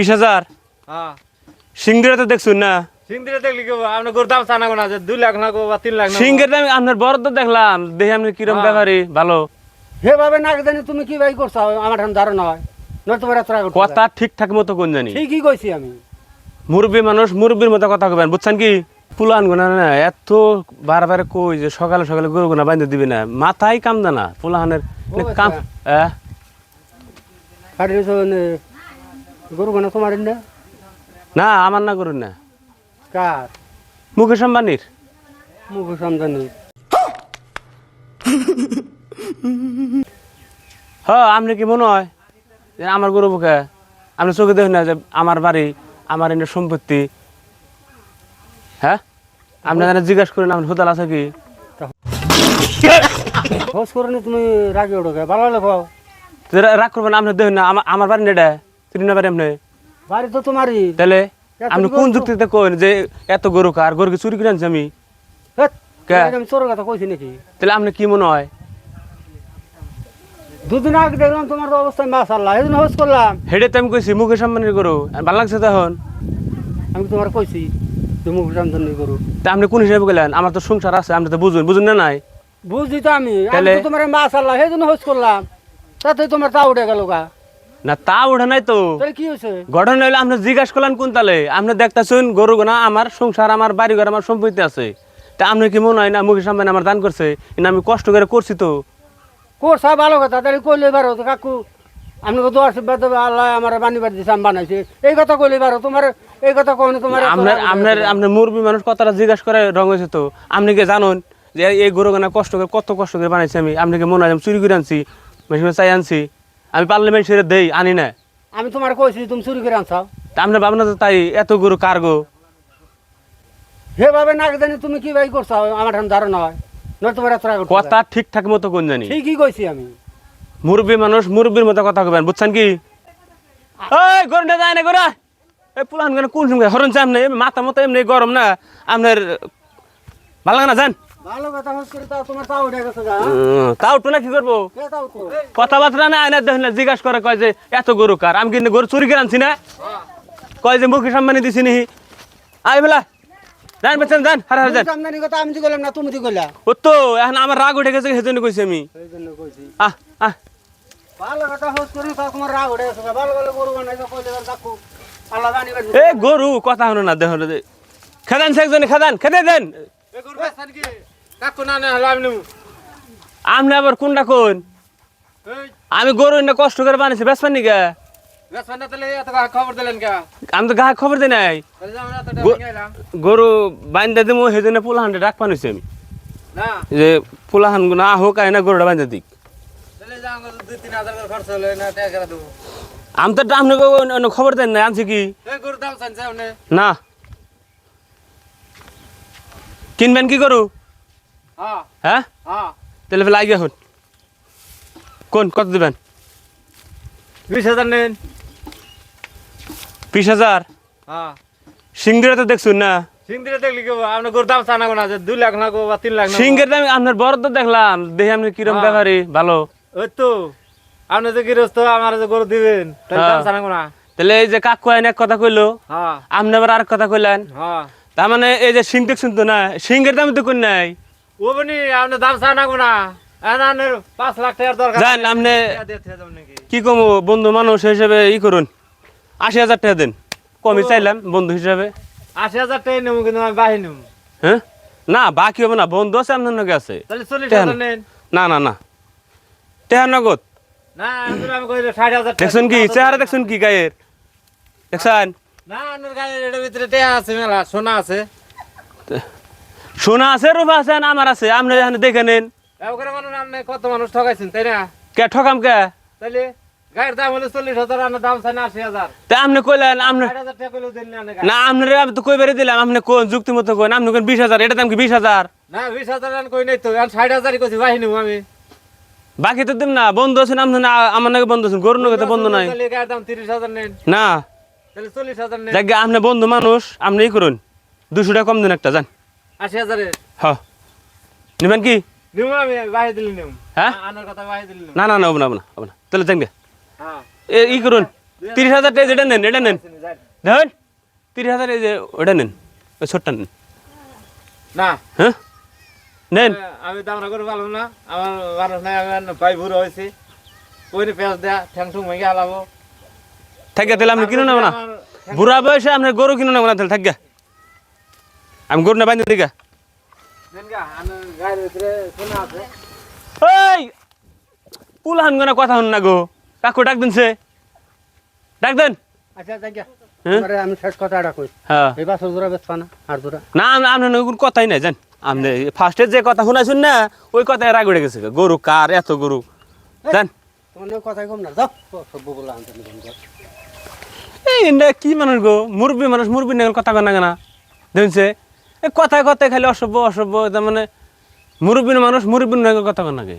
বিশ হাজার? হ্যাঁ। সিংহের তো দেখছুন না? দেখলি কি আপনার গরুর দাম চানা কোনা আছে দুই লাখ না গো বা তিন লাখ। সিংহের দাম আপনার বড় তো দেখলাম। দেখে আপনি কিরম হ্যাঁ। ব্যাপারই ভালো। সেভাবে না জানি তুমি কি ভাই করছ? আমার এখন ধারণা হয়। কথা ঠিকঠাক মতো কোন জানি? ঠিকই কইছি আমি। মুরব্বী মানুষ মুরব্বীর মতো কথা কবেন। বুঝছেন কি? পুলান গোনা না এত বারবার কই যে সকালে সকালে গরু গোনা বাইন্ধে দিবি না। মাথায় কাম দে না পুলাহানের কাম আচ্ছা। গরু গানা তোমার না? না আমার না করুন না। কার? মুকেশ আম্বানির। মুখ সন্ধানী হ আপনি কি মনে হয়? যে আমার গরু বুকে আপনি চোখে দেখেন না যে আমার বাড়ি আমার এনে সম্পত্তি। হ্যাঁ? আপনি জিজ্ঞাসা করেন আমার হোতাল আছে কি? হোস করে তুমি রাগে ওঠো ভালো হলে তো রাগ করবেন আপনি দেখেন না আমার আমার বাড়ি নেটা তিন বাড়ি আপনি বাড়ি তো তোমারই। তাহলে আপনি কোন যুক্তিতে কইন যে এত গরু কার? গরু চুরি করে আনছি আমি? আমি চোর কথা কইছি নাকি? তাহলে আপনি কি মনে হয়? দুদিন আগে দেখলাম তোমার তো অবস্থা মাস সেদিন হোস করলাম। হেডে তো আমি কইছি মুকেশ আম্বানির গরু। ভালো লাগছে তখন আমি তোমার কইছি তা আপনি কোন হিসাবে গেলেন? আমার তো সংসার আছে আপনি তো বুঝুন বুঝুন না নাই? বুঝছি তো আমি তাহলে? তোমার মাস আল্লাহ সেদিন হোস করলাম। তাতে তোমার তা উঠে গেল গা। না তা উঠে নাই তো। কি হয়েছে? ঘটনা হইলে আপনি জিজ্ঞাসা করলেন কোন তালে? আপনি দেখতেছেন গরু গোনা আমার সংসার আমার বাড়ি ঘর আমার সম্পত্তি আছে। তা আপনি কি মনে হয় না মুকেশ আম্বানি আমার দান করছে? কিন্তু আমি কষ্ট করে করছি তো। কোর্সা ভালো কথা তাহলে কইলে পারো তো কাকু। আমি কত আশীর্বাদ দেবে আল্লাহ আমার বানিবার দিছে আমি বানাইছি। এই কথা কইলে পারো তোমার এই কথা কখনো তোমার আপনার আপনার আপনার মুরবি মানুষ কথাটা জিজ্ঞাসা করে রং হয়েছে তো। আপনি কি জানুন যে এই গরু গানা কষ্ট করে কত কষ্ট করে বানাইছি আমি? আপনাকে মনে হয় আমি চুরি করে আনছি মেশিনে চাই আনছি? আমি পারলে মেশিনে দেই আনি না। আমি তোমার কইছি তুমি চুরি করে আনছাও। আপনার ভাবনা তো তাই এত গরু কার গো? সেভাবে না জানি তুমি কি ভাই করছ আমার এখন ধারণা হয়। নয় তোমার এত। কথা ঠিকঠাক মতো কোন জানি? ঠিকই কইছি আমি। মুরব্বী মানুষ মুরব্বীর মতো কথা কবেন বুঝছেন কি? ওই গরমটা যায় না গোরা এই পুলান গান কোন হরণ চান না মাথা মতো এমনি গরম না। আপনার ভালো লাগে না যান। ভালো কথা হোস করে তাও তোমার তা উঠে গেছে গা। তাও তো না কি করব? কে তাও তো কথাবার্তা না আয়না দেখেন না জিজ্ঞাসা করে কয় যে এত গরু কার? আমি কিন্তু গরু চুরি করে আনছি না। কয় যে মুখে সম্মানি দিছি নি আই বেলা যান বেছেন হারে হারে আমদানি কথা আমি তো কইলাম না তুমি তো কইলা? ও তো এখন আমার রাগ উঠে গেছে সেজন্য কইছি আমি। কইছি। আহ আহ। ভালো কথা হোস করে তোমার রাগ উঠে গেছে। ভালো ভালো গরু বানাইছো কইলে আল্লাহ এ গরু কথা হলো না দেখো খেদান সে একজনে খেদান খেদে দেন। এই গরুর বেচান কি? কাকু না না হলো আমি নেব। আপনি আবার কোনটা কোন? আমি গরু এনে কষ্ট করে বানিয়েছি বেসবেন নি গা না আমি তো গায়ে খবর দিই নাই। গরু বাইন্দা দিমু সেই জন্য পোলা হান্ডে ডাক পানিছি আমি। না। যে পোলা হান না হোক আয় না গরুটা বাইন্দা দিক। করে না করে আমি তো অন্য খবর দেন না আনছি কি? না। কিনবেন কি গরু? হ্যাঁ? তাহলে হন কোন? কত দিবেন? বিশ হাজার নেন। বিশ হাজার? হ্যাঁ। সিংহের তো দেখছুন না? সিন্দিরে দেখলি কি আপনার গরুর দাম চানা কোনা দুই লাখ না বা তিন লাখ সিংহের দাম আপনার বড় তো দেখলাম। দেখে আপনি কিরম হ্যাঁ। ব্যাপারই ভালো। ওই তো। আপনি যে গৃহস্থ আমার যে গরু দিবেন তাহলে দাম হ্যাঁ। চানা কোনা তাহলে এই যে কাকু আইন এক কথা কইলো। আপনি আবার আর কথা কইলেন। তার মানে এই যে সিং দেখছেন তো না? সিংহের দাম তো কোন নাই? ও বনি আপনি দাম কোনা আপনার পাঁচ লাখ টাকার দরকার জান আপনি কি কমু বন্ধু মানুষ হিসেবে ই করুন। আশি হাজার টাকা দেন। কমই চাইলাম বন্ধু হিসাবে। আশি হাজার টাকা নেব কিন্তু আমি বাহি নেব। হ্যাঁ? না বাকি হবে না বন্ধু আছে আপনার নাকি আছে। তাহলে চল্লিশ কেন? হাজার নেন। না না না। টেহার নগদ। না দেখছেন কি চেহারা দেখছেন কি গায়ের? দেখছেন? না গাড়ির ভিতরে টেয়া আছে মেলা সোনা আছে। সোনা আছে রূপা আছে আমার আছে? আপনি এখানে দেখে নেন। আপনি কত মানুষ ঠকাইছেন তাই না? কে ঠকাম কে? তাইলে গাড়ির দাম হলে চল্লিশ হাজার আপনার দাম চাই না আশি হাজার। তা আপনি কইলেন আপনি হাজার টাকা কইলেও না আপনার আমি তো কইবারে দিলাম আপনি কোন যুক্তি মতো কোন আপনি কোন বিশ হাজার এটা দাম কি বিশ হাজার? না বিশ হাজার কই নাই তো ষাট হাজারই কইছি বাহি নেব আমি। বাকি তো দিম না বন্ধু আছেন আপনার না আমার নাকি বন্ধু আছেন গরুর নাকি তো বন্ধু নাই। তাহলে দাম তিরিশ হাজার নেন। না। তাহলে চল্লিশ হাজার নেন। আপনি বন্ধু মানুষ আপনি ই করুন। দুশো টাকা কম দিন একটা যান। আশি হাজারে। হ। নেবেন কি? নেব আমি বাহি দিলে নেব হ্যাঁ? আনার কথা বাহি দিলে না না না হব না হব না তাহলে যান। হ্যাঁ। ই করুন। তিরিশ হাজার টাকা এটা নেন এটা নেন। দেখেন তিরিশ হাজার এই যে ওটা নেন। ওই ছোটটা নেন। না। হ্যাঁ? নেন। আমি দাম করে পারলাম না। আমার মানুষ নাই আমি পাই বুড়ো হয়েছি। কইরে পেঁয়াজ দেয়া ঠ্যাং ঠুং ভেঙে হালাবো। থাকে তাহলে আপনি কিনুন না। বুড়া বয়সে আপনার গরু কিনুন না তাহলে থাকা আমি গরু না বাইন্দে দিকা দেন ওই পুলাহান গোনা কথা হন না গো। কাকু ডাক দিনছে। ডাক দেন। আচ্ছা হ্যাঁ? আমি শেষ কথাটা কই। হ্যাঁ। এই বাসর জোড়া বেচবা না আর জোড়া? না আপনার কোনো কথাই নাই জান। আপনি ফার্স্টে যে কথা শুনাইছেন না ওই কথায় রাগ উঠে গেছে গরু কার এত গরু? জান। তোমার কথাই কম না যাও। সব বলে আনতে এই কি মানুষ গো? মুরব্বী মানুষ মুরব্বী না কথা না কেনা? দেখছে এই কথায় কথায় খালি অসভ্য অসভ্য তার মানে মুরব্বী মানুষ মুরব্বী না কথা কয় নাকি